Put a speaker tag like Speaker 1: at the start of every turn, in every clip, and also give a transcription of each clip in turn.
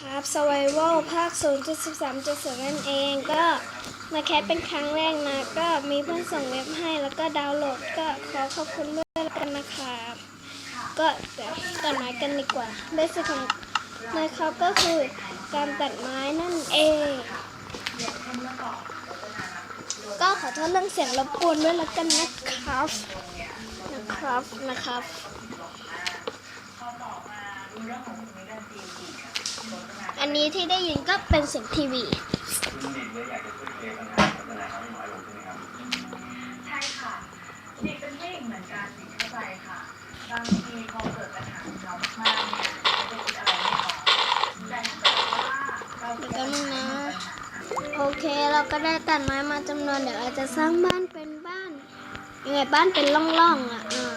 Speaker 1: ครับ Survival ภาค0.13.0นั่นเองก็มาแคสเป็นครั้งแรกนะ ก็มีเพื่อนส่งเว็บให้แล้วก็ดาวน์โหลดก็ขอขอบคุณด้วยแล้วกันนะครับ ก็เดี๋ยวตัดไม้กันดีกว่าเบสิกของนะครับก็คือการตัดไม้นั่นเอง ก็ขอโทษเรื่องเสียงรบกวนด้วยแล้วกันนะครับ นะครับนะครับ อันนี้ที่ได้ยินก็เป็นเสียงทีวี
Speaker 2: คุณดิดเลยอยากจะช่วยเคลียร์ปัญหาพัฒนาเขาให้น้อยลงใช่ไหมครับ
Speaker 3: ใช่ค่ะเด็กเป็นผู้หญิงเหมือนกันสิเข้าใจค่ะบางทีพอเกิดปัญหาของเรามากๆเนี่ยเราจะคิดอะไรไม่ออกแต่ถ้าเกิดว่าเรา
Speaker 1: เดี๋ยวแป๊บนึงนะโอเคเราก็ได้ตัดไม้มาจำนวนเดี๋ยวเราจะสร้างบ้านเป็นบ้านยังไงบ้านเป็นร่องๆอะอ่า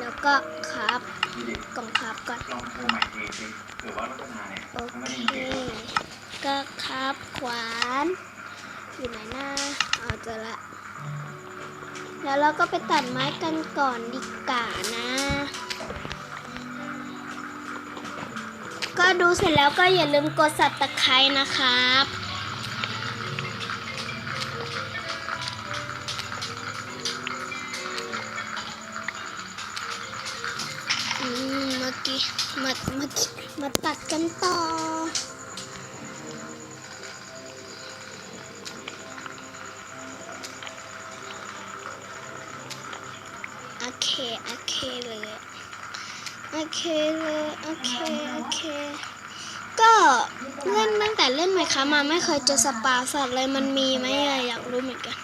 Speaker 1: แล้วก็ครับ
Speaker 2: พี่ดิด
Speaker 1: กล่องครับก่อน
Speaker 2: ลองโทรใหม่ทีสิเผื่อว่ารัฒนาเนี่ย
Speaker 1: โอ
Speaker 2: เขาไม่
Speaker 1: เค
Speaker 2: ได้ยินเสียง
Speaker 1: ก็ครับขวาน อยู่ไหนหน้าเอาเจอละ แล้วเราก็ไปตัดไม้กันก่อนดีกว่านะ ก็ดูเสร็จแล้วก็อย่าลืมกดสับตะไคร้นะครับ มาตัดกันต่อ โอเค โอเคเลย โอเคเลย โอเค โอเค ก็เล่นตั้งแต่เล่นไหมคะมาไม่เคยเจอสปาสัตว์เลยมันมีไหมอะอยากรู้เหมือนกัน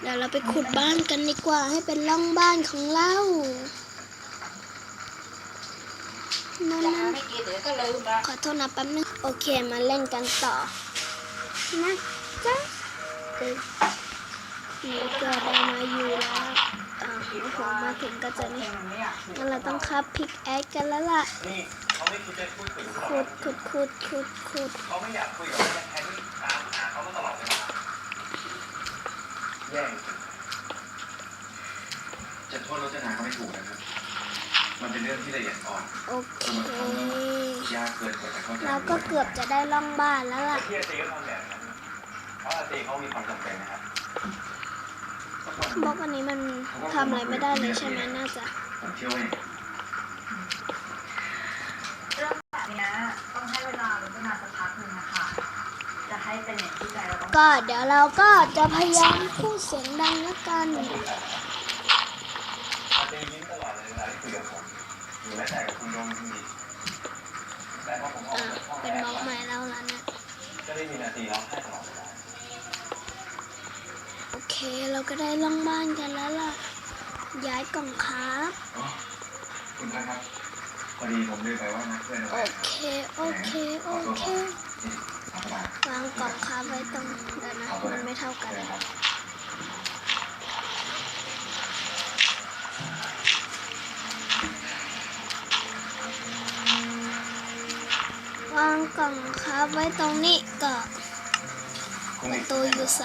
Speaker 1: เดี๋ยวเราไปขุดบ้านกันดีกว่าให้เป็นร่องบ้านของเรา นั่นนะ
Speaker 3: ไม่กินเดี๋ยวก็ลืมละ
Speaker 1: ขอโทษนะแป๊บนึง โอเคมาเล่นกันต่อ นะจ๊ะเอ้ยนี่ก็ได้มาอยู่แล้วอ่าโอ้โหมาถึงก็จะนี่
Speaker 3: ไม่อยากคุย
Speaker 1: งั้นเราต้องคับพิกแอคกันแล้วล่ะ
Speaker 2: นี่เขาไม่คิดจะพูดถึงเรา
Speaker 1: ขุดขุดขุดขุดขุด
Speaker 2: เขาไม่อยากคุยกับเราแทนที่ตามหาเขามาตลอดเวลาแย่งจะโทษรัฒนาเขาไม่ถูกนะครับ มันเป็นเรื่องที่ละเอียดอ่อน
Speaker 1: โอเค
Speaker 2: ยากเกินกว่าจะเข้าใจ
Speaker 1: เราก็เกือบจะได้ล่องบ้านแล้วล่ะ
Speaker 2: ที่อาตีก็ทำแบบนั้นเพราะอาตีเขามีความจำเป็นนะครับ
Speaker 1: บล็อกอันนี้มันทำอะไรไม่ได้เลยใช่ไหมน่าจะ
Speaker 2: ผมเชื่อว่า
Speaker 3: เรื่องแบบเนี้ยต้องให้เวลาลักษณะสักพักหนึ่งนะคะ จะให้เป็นอย่างที่ใจเราต้อง
Speaker 1: ก็เดี๋ยวเราก็จะพยายามพูดเสียงดังแล้วกัน
Speaker 2: อาตียิ้มตลอดเลยเวลาที่คุยกับผมหรือแม้แต่กับคุณโดมคุณดิแต่พอผมออก
Speaker 1: อ่า
Speaker 2: จากห้อง
Speaker 1: เป็นบล็อกใหม่แล้วแล้วนะ
Speaker 2: ก็ได้ยินอาตีร้องไห้ตลอดเวลา
Speaker 1: โอเคเราก็ได้ล่องบ้านกันแล้วล่ะ ย้ายกล่องครับ
Speaker 2: อ๋อคุณครับ พอดีผมลืมไปว่านัดเพื่อนเอา
Speaker 1: โอ
Speaker 2: ไว้
Speaker 1: เคโอเคโอเค
Speaker 2: นี่เอาไป
Speaker 1: วางกล่องครับไว้ตรงเดี๋ยวนะมันไม่เท่ากัน
Speaker 2: เชิญครับ
Speaker 1: วาง กล่องครับไว้ตรงนี้ก็ประตูอยู่ใส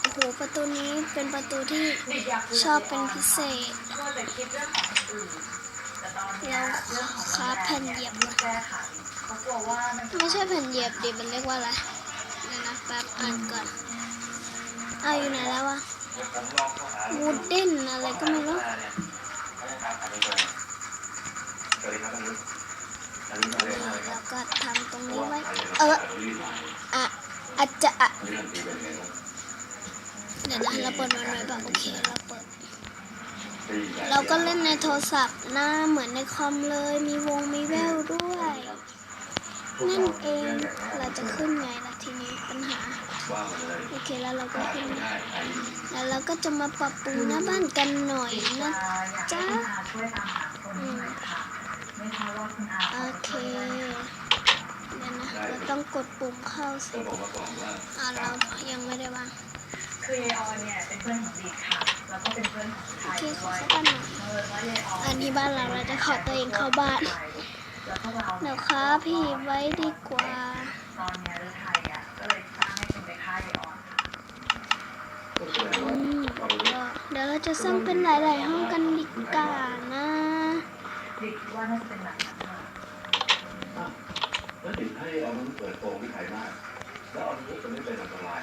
Speaker 1: โอ้โหประตูนี้เป็นประตูที่ชอบเป็นพิเศษ
Speaker 3: แต่คิดเรื่องของคนอื่นแต่ตอนเนี้ยเรื่องของ
Speaker 1: คราฟแผ่นเหยียบ
Speaker 3: ไม่
Speaker 1: ใช่แผ่นเหยียบดิมันเรียกว่าอะไรเดี๋ยวนะแป๊บอ่านก่อนเอาอยู่ไหนแล้ววะ
Speaker 2: วู
Speaker 1: ดเด้นอะไรก็ไม่รู้ แล้
Speaker 2: บ
Speaker 1: วก็ทำตรงนี้ไว้ เอออะอาจจะอะ
Speaker 2: เรื่องตีเป็นไงครับ
Speaker 1: เดี๋ยวนะเราเปิดมันไว้แบบโอเคเราเปิด เราก็เล่นในโทรศัพท์หน้าเหมือนในคอมเลย มีวงมีแววด้วย นั่นเองเราจะขึ้นไงล่ะทีนี้ปัญหา
Speaker 2: ว่ามาเลย
Speaker 1: โอเคแล้วเราก็ขึ้น
Speaker 2: ได้ใคร
Speaker 1: แล้วเราก็จะมาปรับปรุงหน้าบ้านกันหน่อยนะ
Speaker 3: อยากให้คุณอาช่วยตามหาคนนี้หน่อยค่ะ
Speaker 1: โอเคเดี๋ยวนะเราต้องกดปุ่มเข้าสิ
Speaker 2: ต้องบอกมาก่อนว่า
Speaker 1: อ่าเรายังไม่ได้วาง
Speaker 3: คือยายออนเนี่ยเป็นเพื่อนของดิดค่ะ แล้วก็เป็นเพื่อนของไท
Speaker 1: โอยเคขอ
Speaker 3: ด้วย
Speaker 1: เข้าบ้านหน่อย
Speaker 3: เออว่ายายออน
Speaker 1: อันนี้บ้านเราเราจะขอตัวเองเข้าบ้าน
Speaker 3: แล้วพวกเรา
Speaker 1: เดี๋
Speaker 3: เนี่ย
Speaker 1: ยวครับพี่ไว้ดีกว่า
Speaker 3: ตอนเนี้ยเรือไทยอะก็เลยสร้างให้เป็นไปค่ายยายออนค่ะ
Speaker 2: ก็คือ
Speaker 1: อืมก็เดี๋ยวเราจะสร้างเป็นหลาย ๆ ห้องกันดีกว่านะ
Speaker 3: ดิดว่าน่าจะเป็นแบบนั้นค่ะ
Speaker 2: แล้วถึงให้เอามันเปิดโปงที่ไขมาก แล้วเอามันจะไม่เป็นอันตราย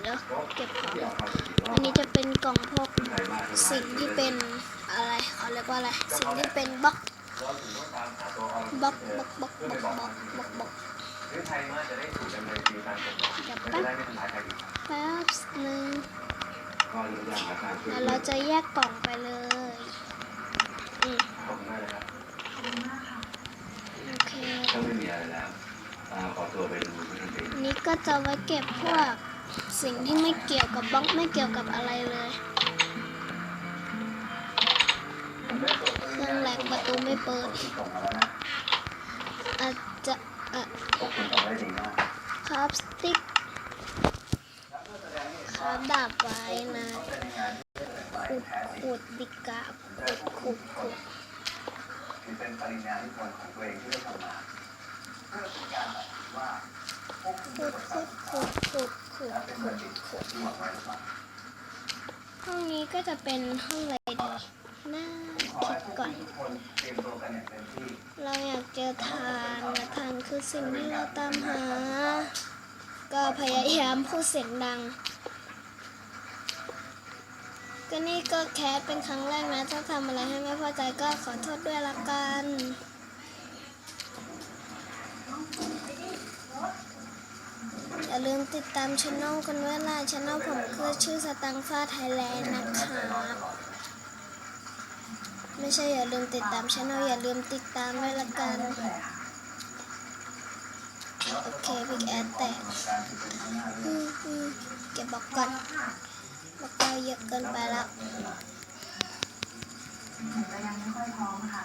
Speaker 1: เดี๋ยว
Speaker 2: เก็
Speaker 1: บของ
Speaker 2: อั
Speaker 1: นนี้จะเป็นกล่องพวกสิ่งที่เป็นอะไรเขาเรียกว่าอะไร สิ่งที่เป็นบล็อกบล็อกบล็อกบล็อกบล็อกบล็อกบล็อกบล็อก
Speaker 2: เกฎหมาย
Speaker 1: เดี๋ยว
Speaker 2: ไม่
Speaker 1: แป๊บ
Speaker 2: ได้ไม่ทำร้ายใครอีก
Speaker 1: แป๊บหนึ่งแล้วเราจะแยกกล่องไปเลยอืม จะไว้เก็บพวกสิ่งที่ไม่เกี่ยวกับบล็อกไม่เกี่ยวกับอะไรเลยเครื่องแรกประตูไม่เปิดอาจจะอ่อ
Speaker 2: พวกคุณทำได้ดีมาก
Speaker 1: คราฟสติ๊กคราฟดาบไว้นะขุดขุดดิกาขุดขุดขุด
Speaker 2: เป็นปริญญานิพนธ์ของตัวเองที่ได้ทำมาเพื่อเป็นการตัดสินว่า
Speaker 1: ขุดขุดขุดขุดขุดขุดขุด
Speaker 2: ห้อ
Speaker 1: งนี้ก็จะเป็นห้องอะไรดีน่าคิด
Speaker 2: ก่
Speaker 1: อน
Speaker 2: เรางเต็มที่
Speaker 1: เราอยากเจอทานและทานคือสิ่งที่เราตามหา ก็พยายามพูดเสียงดัง ก็นี่ก็แคสเป็นครั้งแรกนะ ถ้าทำอะไรให้ไม่พอใจก็ขอโทษด้วยละกัน อย่าลืมติดตามช่องกันด้วล่ะช่องผมคือชื่อสตังฟ้าไทยแลนด์นะครับไม่ใช่อย่าลืมติดตามช่องอย่าลืมติดตามด้วยละกันโอเคพิกแอดแตกอืมเก็บบล็อกก่อนบล็อกเราเยอะเกินไปแล้ว
Speaker 3: ก็ยังไม่ค่อยพร้อมค่ะ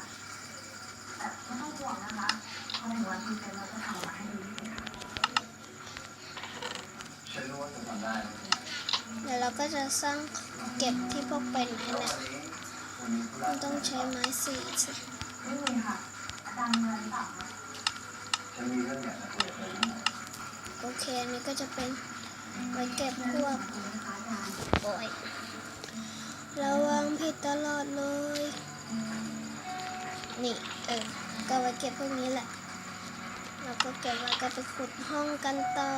Speaker 3: แต่ไม่ต้องห่วงนะคะพอถึงวันที่เป็นเราจะทำมาให้ดีที่สุดค่ะ
Speaker 2: ฉันรู้ว่าคุณทำได้
Speaker 1: เดี๋ยวเราก็จะสร้างเก็บที่พวกเป็นไอ้เนี่ย
Speaker 2: วันนี้คุณ
Speaker 1: มันต้องใช้ไม้สีสิ
Speaker 3: ไม่มีค่ะอาจารย์เงินเปล่าคะ
Speaker 2: ฉัน
Speaker 1: โอเคอันนี้ก็จะเป็นไว้เก็บพวก
Speaker 3: บอาจารย์
Speaker 1: โอ้ยระวังผิดตลอดเลย นี่เออก็ไว้เก็บพวกนี้แหละ เราก็เก็บไว้ก็ไปขุดห้องกันต่อ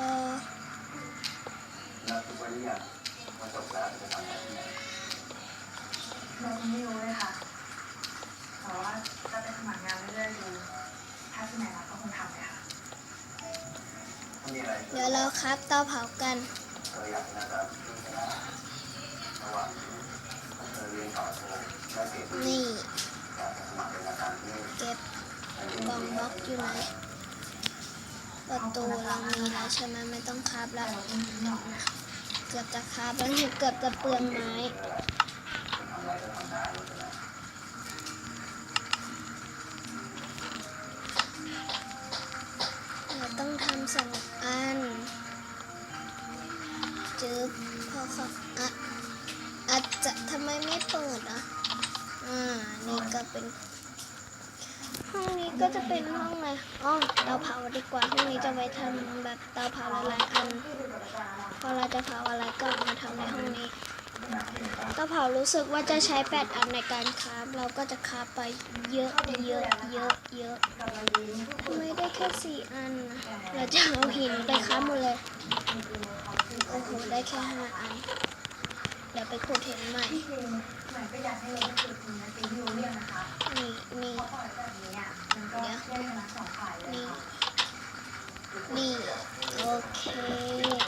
Speaker 2: แล้วทุกวันนี้อะมาจบแล้วจะทำอะไรที่ไหน
Speaker 3: เราก็ไม่รู้เลยค่ะแต่ว่าจะไปสมัครงานเรื่อยๆดูถ้าที่ไหนรับก็คงทำเลยค่ะ
Speaker 2: ถ้ามีอะไร
Speaker 1: เดี๋ยวเราครับเตาเผากัน
Speaker 2: เธออยากเป็นอาจารย์ที่คณะระหว่างเธอเรียนต่อโทและเกรด
Speaker 1: นี่
Speaker 2: การสมัครเป็นอาจารย์ที่นี่
Speaker 1: เก็บ
Speaker 2: ในที่
Speaker 1: กล่อง
Speaker 2: นี้
Speaker 1: บล็อกอยู่ไหน ประตูเรามีแล้วใช่ไหมไม่ต้องคาบแล้ว เกือบจะคาบแล้วเนี่เกือบจะเปลืองไม้
Speaker 2: ก็
Speaker 1: จะเป็นห้องอะไรอ๋อเตาเผาดีกว่าห้องนี้จะไว้ทำแบบเตาเผาหลายๆอันพอเราจะเผาอะไรก็มาทำในห้องนี้เตาเผารู้สึกว่าจะใช้แปดอันในการคราฟเราก็จะคราฟไปเยอะเยอะเยอะเยอะไม่ได้แค่สี่อันเราจะเอาหินไปคราฟหมดเลยโอ้โหได้แค่ห้าอัน เดี๋ยวไปขุดเห็นใหม่
Speaker 3: ที่จริงเหมือนก็อยากให้รู้ว่าคือคุณนะตีที่รู้เรื่องนะคะ
Speaker 1: นี่นี่
Speaker 3: เพราะปล่อยแบบนี้อะมันก็แยกคณะสองฝ่ายเลย
Speaker 1: นี่
Speaker 3: ค่ะ
Speaker 1: นี่ โอเค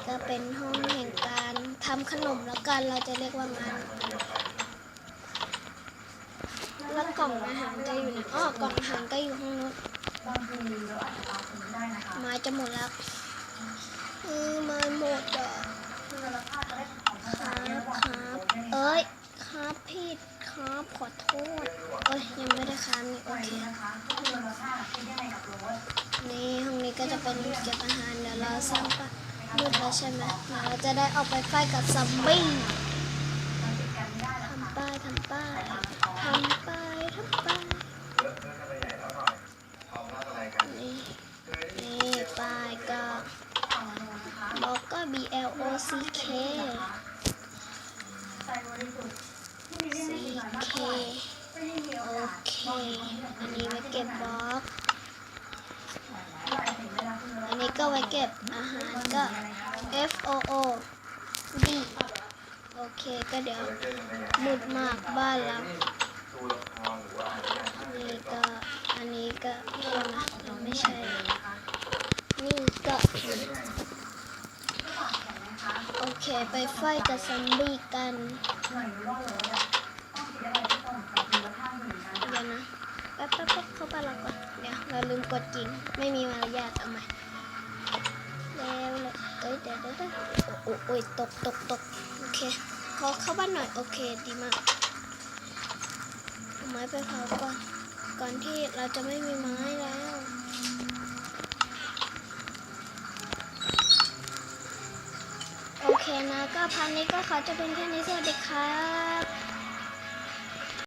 Speaker 1: ก็เป็นห้องแห่งการทำขนมแล้วกัน เราจะเรียกว่างั้นแล้วกล่องอาหารจะอยู่ไหนอ้อกล่องอาหารก็อยู่ห้องนู้น
Speaker 3: บางทีเราอาจจะตามคุณไม่ได้นะคะ
Speaker 1: ไม้จะหมดแล้วเออไม้หมดอะ ผิดครับขอโทษเอ้ยยังไม่ได้ครับนี่โอเค
Speaker 3: นี่
Speaker 1: ห้องนี้ก็จะเป็นเก็บอาหารเดี๋ยวเราสร้างปะมืดแล้วใช่ไหมเดี๋ยวเราจะได้ออกไปไฟกับซอมบี้ทำป้ายทำป้ายทำป้ายทำป้าย
Speaker 2: นี่นี่
Speaker 1: ป้ายก็บล็อกก็ B L O C K
Speaker 3: โอ
Speaker 1: โอเค อันนี้ไว้เก็บบล็อก
Speaker 3: เราเห็นเลย
Speaker 1: ก็ไว้เก็บอาหารก็ F O O D โอเค ก็เดี๋ยวมืดมากบ้านเรา
Speaker 2: ตัวละครหรือว่าอะไรอย่างเงี้ย
Speaker 1: นี่ก็อันนี้ก็เพื่อนนะเราไม่ใช่ นี่ก็โอเค ไปไฟกับซอมบี้กัน ป๊บป๊บแป๊บเข้าบ้านเราก่อนเดี๋ยวเราลืมกดจริง ไม่มีมารยาทเอาใหม่แล้วเลยเอ้ยเดี๋ยวเดี๋ยวเดี๋ยวโอ้โอ้โอ้ยตกตกตกโอเคขอเข้าบ้านหน่อยโอเคดีมากเอาไม้ไปเผาก่อน ก่อนที่เราจะไม่มีไม้แล้วโอเคนะก็พันนี้ก็ขอจะเป็นแค่นี้สวัสดีครับ